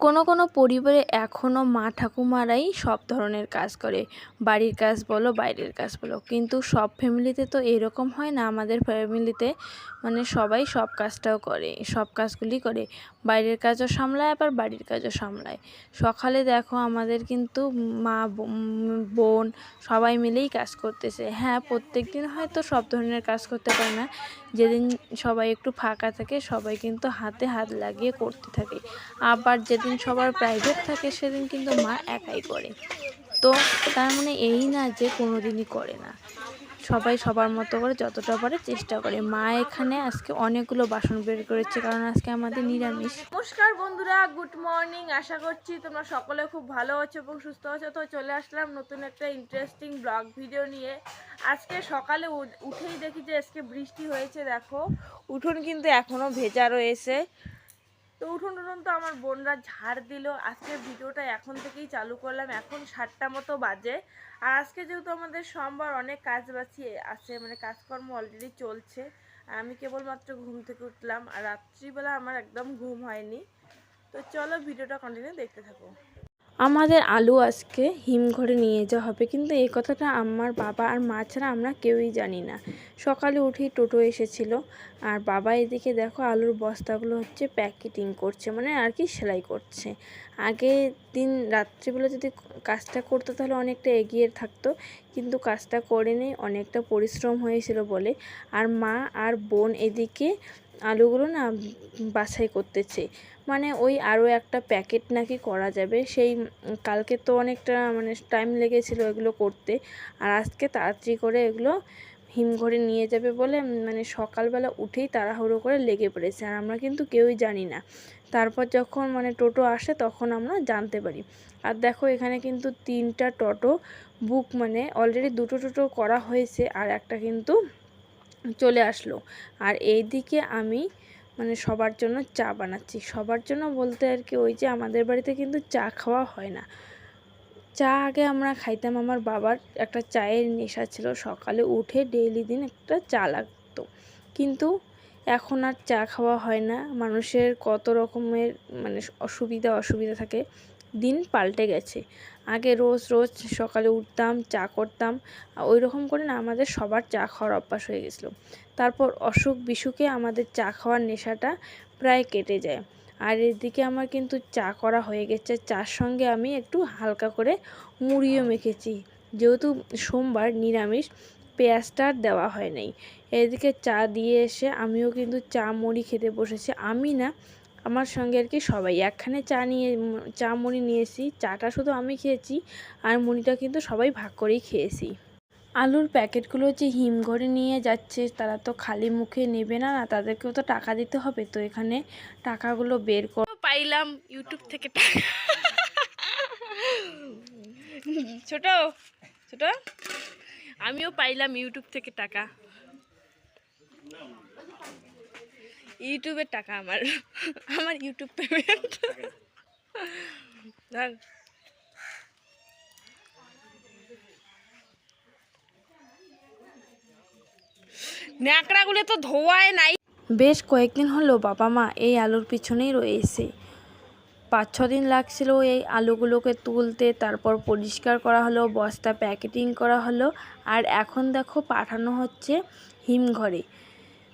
কোনো কোনো পরিবারে এখনও মা ঠাকুমারাই সব ধরনের কাজ করে। বাড়ির কাজ বলো, বাইরের কাজ বলো। কিন্তু সব ফ্যামিলিতে তো এরকম হয় না। আমাদের ফ্যামিলিতে মানে সবাই সব কাজটাও করে, সব কাজগুলি করে। বাইরের কাজও সামলায়, আবার বাড়ির কাজও সামলায়। সকালে দেখো আমাদের কিন্তু মা, বোন সবাই মিলেই কাজ করতেছে। হ্যাঁ প্রত্যেক দিন হয়তো সব ধরনের কাজ করতে পারে না। যেদিন সবাই একটু ফাঁকা থাকে, সবাই কিন্তু হাতে হাত লাগিয়ে করতে থাকে। আবার যেদিন সবার প্রাইভেট থাকে, সেদিন কিন্তু মা একাই করে। তো তার মানে এই না যে কোনো দিনই করে না। সবাই সবার মতো করে যতটা পারে চেষ্টা করে। মা এখানে আজকে অনেকগুলো বাসন বের করেছে, কারণ আজকে আমাদের নিরামিষ। নমস্কার বন্ধুরা, গুড মর্নিং। আশা করছি তোমরা সকলে খুব ভালো আছো এবং সুস্থ আছো। তো চলে আসলাম নতুন একটা ইন্টারেস্টিং ব্লগ ভিডিও নিয়ে। আজকে সকালে উঠেই দেখি যে আজকে বৃষ্টি হয়েছে, দেখো। উঠোন কিন্তু এখনও ভেজা রয়েছে। তো উঠুন উঠুন তো আমার বোনরা ঝাড় দিল। আজকে ভিডিওটা এখন থেকেই চালু করলাম। এখন সাতটা মতো বাজে। আর আজকে যেহেতু আমাদের সোমবার, অনেক কাজ বাঁচি আছে মানে কাজকর্ম অলরেডি চলছে। আমি কেবলমাত্র ঘুম থেকে উঠলাম। আর রাত্রিবেলা আমার একদম ঘুম হয়নি। তো চলো ভিডিওটা কন্টিনিউ দেখতে থাকো। আমাদের আলু আজকে হিমঘরে নিয়ে যাওয়া হবে। কিন্তু এই কথাটা আমার বাবা আর মা ছাড়া আমরা কেউই জানি না। সকালে উঠেই টোটো এসেছিল। আর বাবা এদিকে দেখো আলুর বস্তাগুলো হচ্ছে প্যাকেটিং করছে মানে আর কি সেলাই করছে। আগে দিন রাত্রিবেলা যদি কাজটা করতো তাহলে অনেকটা এগিয়ে থাকতো, কিন্তু কাজটা করে করেনি, অনেকটা পরিশ্রম হয়েছিল বলে। আর মা আর বোন এদিকে আলুগুলো না বাছাই করতেছে। মানে ওই আরও একটা প্যাকেট নাকি করা যাবে। সেই কালকে তো অনেকটা মানে টাইম লেগেছিলো এগুলো করতে। আর আজকে তাড়াতাড়ি করে এগুলো হিমঘরে নিয়ে যাবে বলে মানে সকালবেলা উঠেই তাড়াহুড়ো করে লেগে পড়েছে। আর আমরা কিন্তু কেউই জানি না। তারপর যখন মানে টোটো আসে তখন আমরা জানতে পারি। আর দেখো এখানে কিন্তু তিনটা টোটো বুক মানে অলরেডি দুটো টোটো করা হয়েছে। আর একটা কিন্তু চলে আসলো। আর এই দিকে আমি মানে সবার জন্য চা বানাচ্ছি। সবার জন্য বলতে আর কি ওই যে আমাদের বাড়িতে কিন্তু চা খাওয়া হয় না। চা আগে আমরা খাইতাম। আমার বাবার একটা চায়ের নেশা ছিল। সকালে উঠে ডেইলি দিন একটা চা লাগতো। কিন্তু এখন আর চা খাওয়া হয় না। মানুষের কত রকমের মানে অসুবিধা অসুবিধা থাকে। দিন পাল্টে গেছে। আগে রোজ রোজ সকালে উঠতাম, চা করতাম ওই রকম করে না আমাদের সবার চা খাওয়ার অভ্যাস হয়ে গেছিল। তারপর অসুখ বিসুখে আমাদের চা খাওয়ার নেশাটা প্রায় কেটে যায়। আর এদিকে আমার কিন্তু চা করা হয়ে গেছে। চার সঙ্গে আমি একটু হালকা করে মুড়িও মেখেছি। যেহেতু সোমবার নিরামিষ, পেঁয়াজটা আর দেওয়া হয় নাই। এদিকে চা দিয়ে এসে আমিও কিন্তু চা মুড়ি খেতে বসেছি। আমি না আমার সঙ্গে আর কি সবাই। একখানে চা নিয়ে, চা মুড়ি নিয়েছি, চাটা শুধু আমি খেয়েছি আর মুড়িটা কিন্তু সবাই ভাগ করেই খেয়েছি। আলুর প্যাকেটগুলো যে হিমঘরে নিয়ে যাচ্ছে, তারা তো খালি মুখে নেবে না না তাদেরকেও তো টাকা দিতে হবে। তো এখানে টাকাগুলো বের কর। পাইলাম ইউটিউব থেকে টাকা। ছোট ছোট। আমিও পাইলাম ইউটিউব থেকে টাকা। ইউটিউবের টাকা আমার। আমার ইউটিউব পেমেন্ট। ধর। ন্যাকড়াগুলো তো ধোয়ায় নাই। বেশ কয়েকদিন হলো বাবা মা এই আলুর পিছনেই রয়েছে। পাঁচ ছ দিন লাগছিল এই আলুগুলোকে তুলতে তারপর পরিষ্কার করা হলো বস্তা প্যাকেটিং করা হলো আর এখন দেখো পাঠানো হচ্ছে হিমঘরে।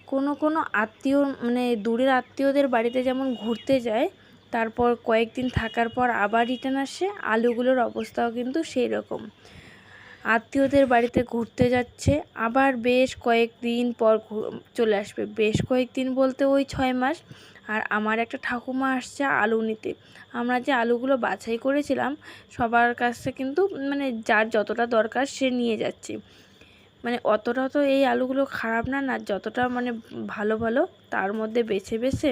কোনো কোনো আত্মীয় মানে দূরের আত্মীয়দের বাড়িতে যেমন ঘুরতে যায়, তারপর কয়েকদিন থাকার পর আবার রিটার্ন আসে, আলুগুলোর অবস্থাও কিন্তু সেই রকম আত্মীয়দের বাড়িতে ঘুরতে যাচ্ছে, আবার বেশ কয়েকদিন পর চলে আসবে। বেশ কয়েকদিন বলতে ওই ছয় মাস, আর আমার একটা ঠাকুমা আসছে আলু নিতে। আমরা যে আলুগুলো বাছাই করেছিলাম, সবার কাছে কিন্তু মানে যার যতটা দরকার সে নিয়ে যাচ্ছে। মানে অতটা তো এই আলুগুলো খারাপ না না যতটা মানে ভালো ভালো তার মধ্যে বেছে বেছে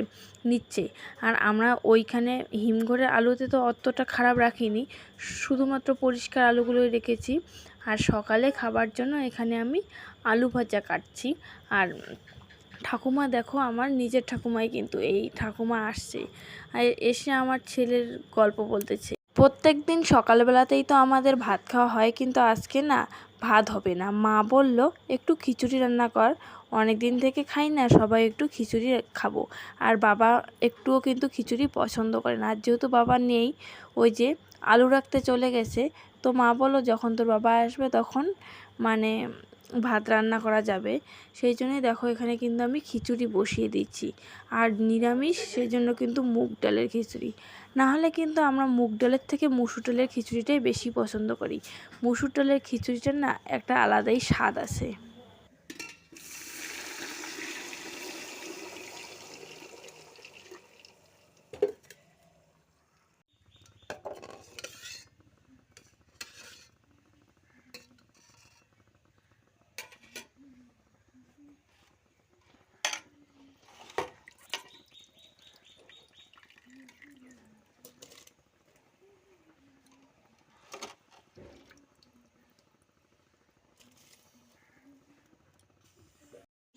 নিচ্ছে। আর আমরা ওইখানে হিমঘরের আলুতে তো অতটা খারাপ রাখিনি, শুধুমাত্র পরিষ্কার আলুগুলোই রেখেছি। আর সকালে খাবার জন্য এখানে আমি আলু ভাজা কাটছি। আর ঠাকুমা দেখো, আমার নিজের ঠাকুমাই কিন্তু এই ঠাকুমা আসছে। আর এসে আমার ছেলের গল্প বলতেছে। প্রত্যেক দিন সকালবেলাতেই তো আমাদের ভাত খাওয়া হয়, কিন্তু আজকে না ভাত হবে না। মা বলল, একটু খিচুড়ি রান্না কর অনেক দিন থেকে খাই না, সবাই একটু খিচুড়ি খাব। আর বাবা একটুও কিন্তু খিচুড়ি পছন্দ করে না। আর যেহেতু বাবা নেই, ওই যে আলু রাখতে চলে গেছে, তো মা বলো যখন তোর বাবা আসবে তখন মানে ভাত রান্না করা যাবে। সেই জন্যই দেখো এখানে কিন্তু আমি খিচুড়ি বসিয়ে দিচ্ছি। আর নিরামিষ, সেই জন্য কিন্তু মুগ ডালের খিচুড়ি। নাহলে কিন্তু আমরা মুগ ডালের থেকে মুসুর ডালের খিচুড়িটাই বেশি পছন্দ করি। মুসুর ডালের খিচুড়িটার না একটা আলাদাই স্বাদ আছে।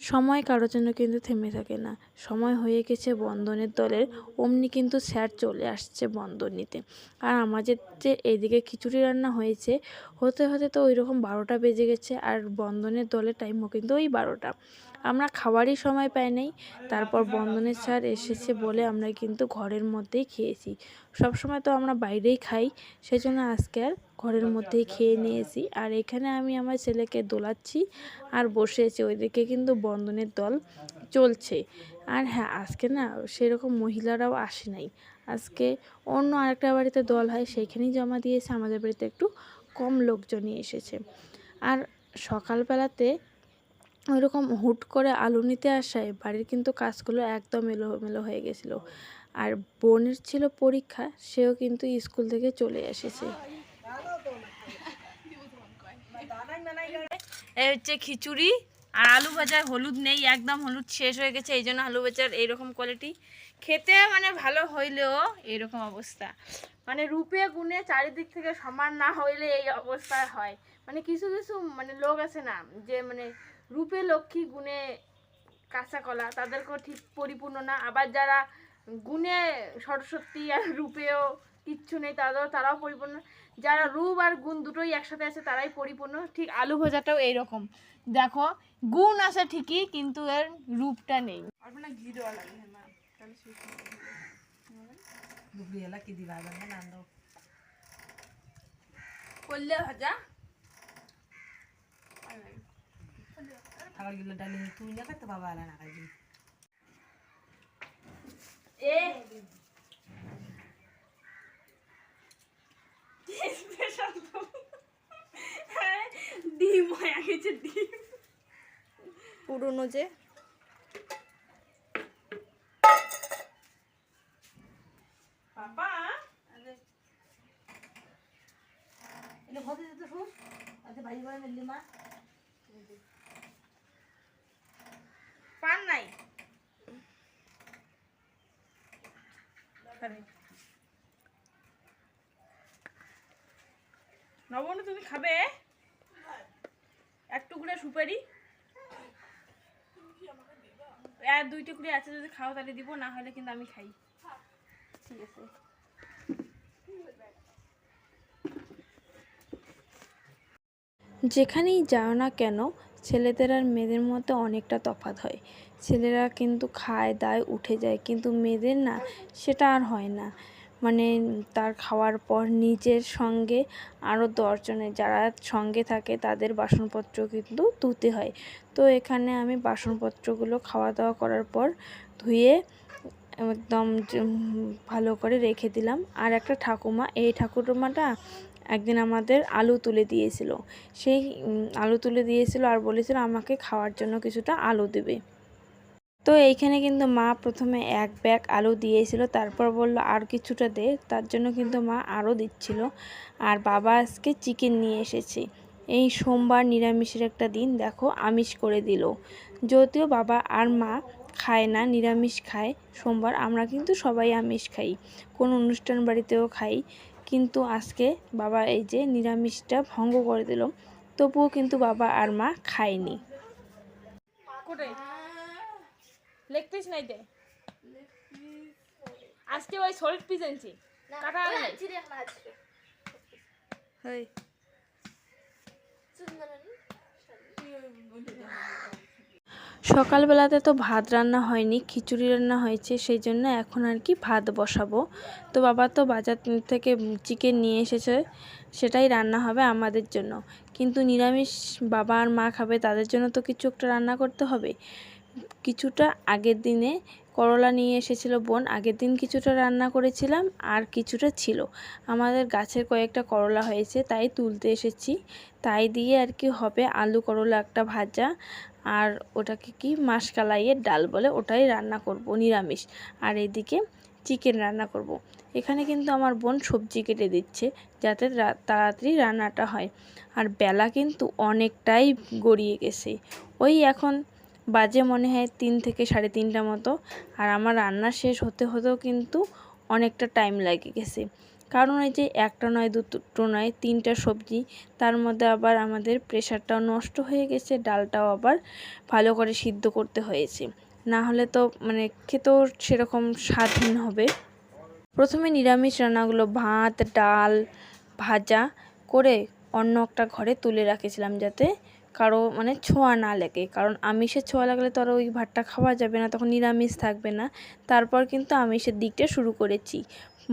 সময় কারোর জন্য কিন্তু থেমে থাকে না। সময় হয়ে গেছে বন্ধনের দলের, অমনি কিন্তু স্যার চলে আসছে বন্ধন নিতে। আর আমাদের যে এদিকে খিচুড়ি রান্না হয়েছে, হতে হতে তো ওই রকম বারোটা বেজে গেছে আর বন্ধনের দলের টাইমও কিন্তু ওই বারোটা। আমরা খাওয়ারই সময় পাই নাই, তারপর বন্ধনের স্যার এসেছে বলে আমরা কিন্তু ঘরের মধ্যেই খেয়েছি। সব সময় তো আমরা বাইরেই খাই, সেজন্য আজকে আর ঘরের মধ্যেই খেয়ে নিয়েছি। আর এখানে আমি আমার ছেলেকে দোলাচ্ছি আর বসে আছি ওইদিকে কিন্তু বন্ধনের দল চলছে। আর হ্যাঁ আজকে না সেরকম মহিলারাও আসে নাই। আজকে অন্য আরেকটা বাড়িতে দল হয়, সেইখানেই জমা দিয়েছে। আমাদের বাড়িতে একটু কম লোকজনই এসেছে। আর সকালবেলাতে ওইরকম হুট করে আলু নিতে আসায় বাড়ির কিন্তু কাজগুলো একদম এলোমেলো হয়ে গেছিল। আর বোনের ছিল পরীক্ষা, সেও কিন্তু স্কুল থেকে চলে এসেছে। এই হচ্ছে খিচুড়ি আর আলু ভাজার হলুদ নেই, একদম হলুদ শেষ হয়ে গেছে, এই জন্য আলু ভাজার এইরকম কোয়ালিটি খেতে মানে ভালো হইলেও এইরকম অবস্থা। মানে রূপে গুণে চারিদিক থেকে সমান না হইলে এই অবস্থা হয়। মানে কিছু কিছু মানে লোক আছে না, যে মানে রূপে লক্ষ্মী গুণে কাঁচা কলা, তাদেরকেও ঠিক পরিপূর্ণ না। আবার যারা গুণে সরস্বতী আর রূপেও কিচ্ছু নেই তাদেরও তারাও পরিপূর্ণ। যারা রূপ আর গুণ দুটোই একসাথে আছে তারাই পরিপূর্ণ। ঠিক আলু ভাজাটাও এইরকম। দেখো গুণ আছে ঠিকই কিন্তু এর রূপটা নেই। ঘি দেওয়া লাগে করলে ভাজা। থাকার ডালি তুই না খাইতে বাবা আলা না খাইবি। এ ডিম হয়ে গেছে ডিম। পুরনো যে। বাবা যেতে শুস আচ্ছা মিললি মা। পান নাই? নবন তুমি খাবে? সুপারি। আর দুই টুকরি আছে যদি খাও তাহলে দিব না হলে কিন্তু আমি খাই। ঠিক আছে। যেখানেই যাও না কেন ছেলেদের আর মেয়েদের মধ্যে অনেকটা তফাৎ হয়। ছেলেরা কিন্তু খায় দায় উঠে যায় কিন্তু মেয়েদের না সেটা আর হয় না। মানে তার খাওয়ার পর নিজের সঙ্গে আরও দশজনের যারা সঙ্গে থাকে তাদের বাসনপত্র কিন্তু ধুতে হয়। তো এখানে আমি বাসনপত্রগুলো খাওয়া দাওয়া করার পর ধুয়ে একদম ভালো করে রেখে দিলাম। আর একটা ঠাকুমা, এই ঠাকুরমাটা একদিন আমাদের আলু তুলে দিয়েছিল। সেই আলু তুলে দিয়েছিল আর বলেছিল আমাকে খাওয়ার জন্য কিছুটা আলু দেবে। তো এইখানে কিন্তু মা প্রথমে এক ব্যাগ আলু দিয়েছিল, তারপর বলল আর কিছুটা দে, তার জন্য কিন্তু মা আরও দিচ্ছিল। আর বাবা আজকে চিকেন নিয়ে এসেছে। এই সোমবার নিরামিষের একটা দিন, দেখো, আমিষ করে দিল। যদিও বাবা আর মা খায় না, নিরামিষ খায়, সোমবার আমরা কিন্তু সবাই আমিষ খাই। কোনো অনুষ্ঠান বাড়িতেও খাই। কিন্তু আজকে বাবা এই যে নিরামিষটা ভঙ্গ করে দিল, তবুও কিন্তু বাবা আর মা খায়নি। লেগ পিস নাই দে। আজকে ওই সলিড পিস আনছি। কাটা হয় সকালবেলাতে তো ভাত রান্না হয়নি খিচুড়ি রান্না হয়েছে সেই জন্য এখন আর কি ভাত বসাবো। তো বাবা তো বাজার থেকে চিকেন নিয়ে এসেছে সেটাই রান্না হবে আমাদের জন্য। কিন্তু নিরামিষ বাবা আর মা খাবে তাদের জন্য তো কিছু একটা রান্না করতে হবে। কিছুটা আগের দিনে করলা নিয়ে এসেছিল বোন। আগের দিন কিছুটা রান্না করেছিলাম, আর কিছুটা ছিল। আমাদের গাছের কয়েকটা করলা হয়েছে, তাই তুলতে এসেছি। তাই দিয়ে আর কি হবে, আলু করলা একটা ভাজা, আর ওটাকে কি মাসকালাইয়ের ডাল বলে ওটাই রান্না করব, নিরামিষ। আর এদিকে চিকেন রান্না করব। এখানে কিন্তু আমার বোন সবজি কেটে দিচ্ছে, যাতে তাড়াতাড়ি রান্নাটা হয়। আর বেলা কিন্তু অনেকটাই গড়িয়ে গেছে। ওই এখন বাজে মনে হয় তিন থেকে সাড়ে তিনটা মতো। আর আমার রান্না শেষ হতে হতেও কিন্তু অনেকটা টাইম লাগে গেছে। কারণ এই যে একটা নয়, দুটো নয়, তিনটা সবজি, তার মধ্যে আবার আমাদের প্রেশারটাও নষ্ট হয়ে গেছে, ডালটাও আবার ভালো করে সিদ্ধ করতে হয়েছে। না হলে তো মানে খেতেও সেরকম স্বাদহীন হবে। প্রথমে নিরামিষ রান্নাগুলো ভাত, ডাল, ভাজা করে অন্য একটা ঘরে তুলে রাখেছিলাম যাতে কারও মানে ছোঁয়া না লাগে। কারণ আমিষের ছোঁয়া লাগলে তো আর ওই ভাতটা খাওয়া যাবে না, তখন নিরামিষ থাকবে না। তারপর কিন্তু আমিষের দিকটা শুরু করেছি।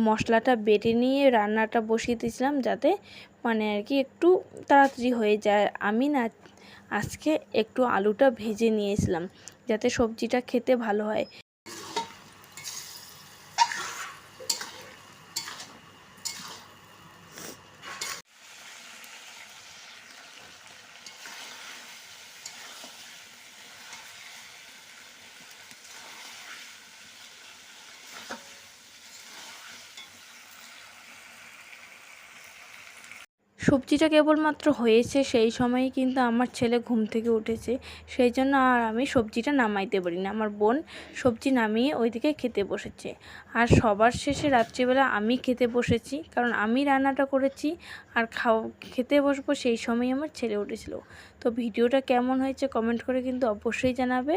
মশলাটা বেটে নিয়ে রান্নাটা বসিয়ে দিয়েছিলাম যাতে মানে আর কি একটু তাড়াতাড়ি হয়ে যায়। আমি না আজকে একটু আলুটা ভেজে নিয়েছিলাম, যাতে সবজিটা খেতে ভালো হয়। সবজিটা কেবলমাত্র হয়েছে সেই সময়ই কিন্তু আমার ছেলে ঘুম থেকে উঠেছে। সেই জন্য আর আমি সবজিটা নামাইতে পারি না। আমার বোন সবজি নামিয়ে ওইদিকে খেতে বসেছে। আর সবার শেষে রাত্রিবেলা আমি খেতে বসেছি, কারণ আমি রান্নাটা করেছি আর খাও, খেতে বসবো সেই সময় আমার ছেলে উঠেছিল। তো ভিডিওটা কেমন হয়েছে কমেন্ট করে কিন্তু অবশ্যই জানাবে।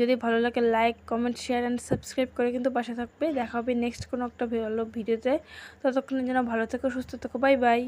যদি ভালো লাগে like, comment, share and subscribe করে কিন্তু পাশে থাকবে। দেখা হবে নেক্সট কোনো একটা ভালো ভিডিওতে। ততক্ষণের জন্য ভালো থেকো, সুস্থ থেকো, বাই বাই।